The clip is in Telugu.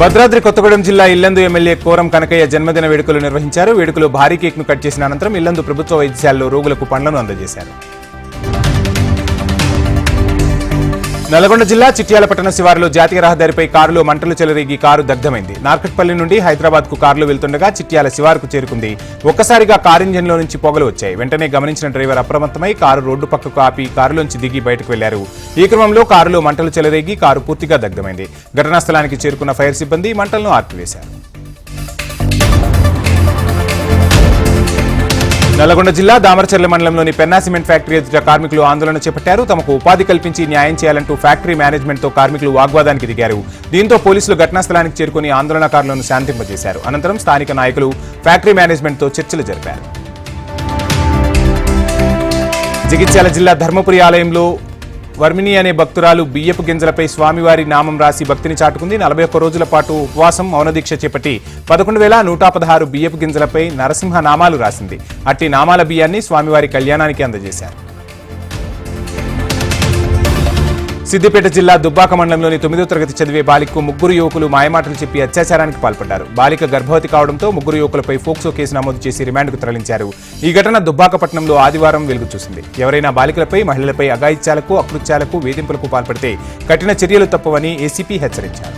భద్రాద్రి కొత్తగూడెం జిల్లా ఇల్లందు ఎమ్మెల్యే కోరం కనకయ్య జన్మదిన వేడుకలు నిర్వహించారు. వేడుకలు భారీ కేక్ను కట్ చేసిన అనంతరం ఇల్లందు ప్రభుత్వ వైద్యశాలలో రోగులకు పండ్లను అందజేశారు. నల్గొండ జిల్లా చిట్యాల పట్టణ శివారులో జాతీయ రహదారిపై కారులో మంటలు చెలరేగి కారు దగ్ధమైంది. నార్కట్పల్లి నుండి హైదరాబాద్కు కారులో వెళ్తుండగా చిట్యాల శివారుకు చేరుకుంది. ఒక్కసారిగా కారు ఇంజన్లో నుంచి పొగలు వచ్చాయి. వెంటనే గమనించిన డ్రైవర్ అప్రమత్తమై కారు రోడ్డు పక్కకు ఆపి కారులోంచి దిగి బయటకు వెళ్ళారు. ఈ క్రమంలో కారులో మంటలు చెలరేగి కారు పూర్తిగా దగ్ధమైంది. ఘటనా స్థలానికి చేరుకున్న ఫైర్ సిబ్బంది మంటలను ఆర్పివేశారు. నల్లగొండ జిల్లా దామరచర్ల మండలంలోని పెన్నా సిమెంట్ ఫ్యాక్టరీ ఎదుట కార్మికులు ఆందోళన చేపట్టారు. తమకు ఉపాధి కల్పించి న్యాయం చేయాలంటూ ఫ్యాక్టరీ మేనేజ్మెంట్తో కార్మికులు వాగ్వాదానికి దిగారు. దీంతో పోలీసులు ఘటనా స్థలానికి చేరుకుని ఆందోళనకారులను శాంతింపజేశారు. అనంతరం స్థానిక నాయకులు ఫ్యాక్టరీ మేనేజ్మెంట్తో చర్చలు జరిపారు. జగిత్యాల జిల్లా ధర్మపురి ఆలయంలో వర్మిణి అనే భక్తురాలు బియ్యపు గింజలపై స్వామివారి నామం రాసి భక్తిని చాటుకుంది. నలభై ఒక్క రోజుల పాటు ఉపవాసం మౌనదీక్ష చేపట్టి పదకొండు వేల నూట పదహారు బియ్యపు గింజలపై నరసింహ నామాలు రాసింది. అట్టి నామాల బియ్యాన్ని స్వామివారి కళ్యాణానికి అందజేశారు. సిద్దిపేట జిల్లా దుబ్బాక మండలంలోని తొమ్మిదో తరగతి చదివే బాలికకు ముగ్గురు యువకులు మాయమాటలు చెప్పి అత్యాచారానికి పాల్పడ్డారు. బాలిక గర్భవతి కావడంతో ముగ్గురు యువకులపై ఫోక్సో కేసు నమోదు చేసి రిమాండ్కు తరలించారు. ఈ ఘటన దుబ్బాక పట్టణంలో ఆదివారం వెలుగు చూసింది. ఎవరైనా బాలికలపై మహిళలపై అగాయిత్యాలకు అకృత్యాలకు వేధింపులకు పాల్పడితే కఠిన చర్యలు తప్పవని ఏసీపీ హెచ్చరించారు.